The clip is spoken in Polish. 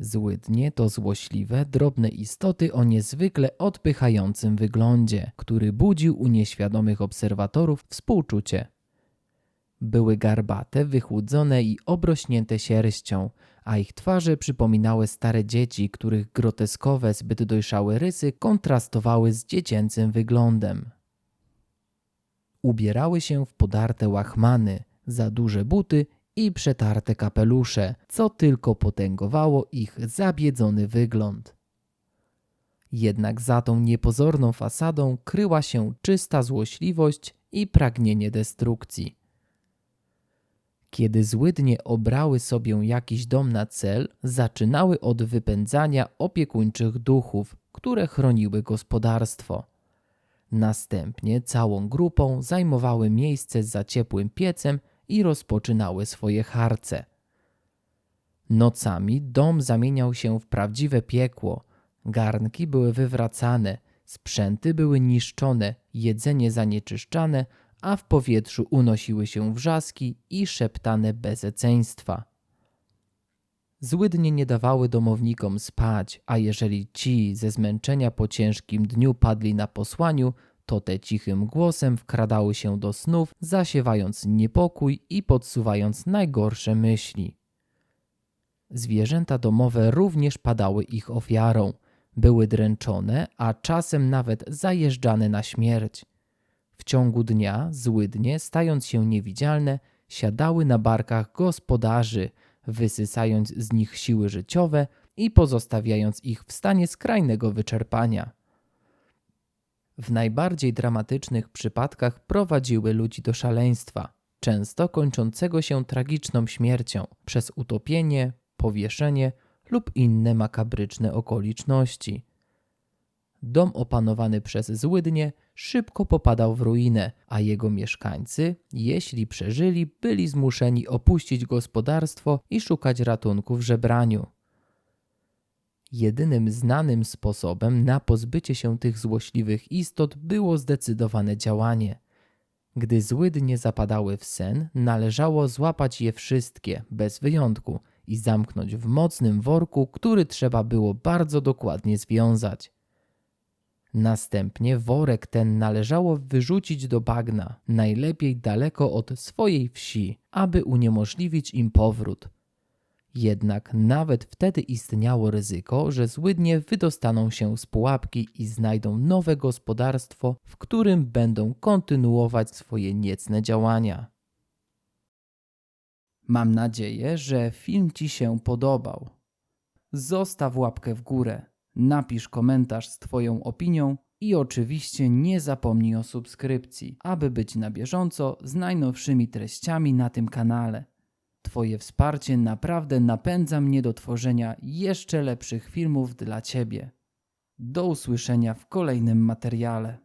Złydnie to złośliwe, drobne istoty o niezwykle odpychającym wyglądzie, który budził u nieświadomych obserwatorów współczucie. Były garbate, wychłudzone i obrośnięte sierścią, a ich twarze przypominały stare dzieci, których groteskowe, zbyt dojrzałe rysy kontrastowały z dziecięcym wyglądem. Ubierały się w podarte łachmany, za duże buty i przetarte kapelusze, co tylko potęgowało ich zabiedzony wygląd. Jednak za tą niepozorną fasadą kryła się czysta złośliwość i pragnienie destrukcji. Kiedy złydnie obrały sobie jakiś dom na cel, zaczynały od wypędzania opiekuńczych duchów, które chroniły gospodarstwo. Następnie całą grupą zajmowały miejsce za ciepłym piecem i rozpoczynały swoje harce. Nocami dom zamieniał się w prawdziwe piekło. Garnki były wywracane, sprzęty były niszczone, jedzenie zanieczyszczane, a w powietrzu unosiły się wrzaski i szeptane bezeceństwa. Złydnie nie dawały domownikom spać, a jeżeli ci ze zmęczenia po ciężkim dniu padli na posłaniu, to te cichym głosem wkradały się do snów, zasiewając niepokój i podsuwając najgorsze myśli. Zwierzęta domowe również padały ich ofiarą. Były dręczone, a czasem nawet zajeżdżane na śmierć. W ciągu dnia złydnie, stając się niewidzialne, siadały na barkach gospodarzy, wysysając z nich siły życiowe i pozostawiając ich w stanie skrajnego wyczerpania. W najbardziej dramatycznych przypadkach prowadziły ludzi do szaleństwa, często kończącego się tragiczną śmiercią przez utopienie, powieszenie lub inne makabryczne okoliczności. Dom opanowany przez złydnie szybko popadał w ruinę, a jego mieszkańcy, jeśli przeżyli, byli zmuszeni opuścić gospodarstwo i szukać ratunku w żebraniu. Jedynym znanym sposobem na pozbycie się tych złośliwych istot było zdecydowane działanie. Gdy złydnie zapadały w sen, należało złapać je wszystkie, bez wyjątku, i zamknąć w mocnym worku, który trzeba było bardzo dokładnie związać. Następnie worek ten należało wyrzucić do bagna, najlepiej daleko od swojej wsi, aby uniemożliwić im powrót. Jednak nawet wtedy istniało ryzyko, że złydnie wydostaną się z pułapki i znajdą nowe gospodarstwo, w którym będą kontynuować swoje niecne działania. Mam nadzieję, że film Ci się podobał. Zostaw łapkę w górę, napisz komentarz z Twoją opinią i oczywiście nie zapomnij o subskrypcji, aby być na bieżąco z najnowszymi treściami na tym kanale. Twoje wsparcie naprawdę napędza mnie do tworzenia jeszcze lepszych filmów dla Ciebie. Do usłyszenia w kolejnym materiale.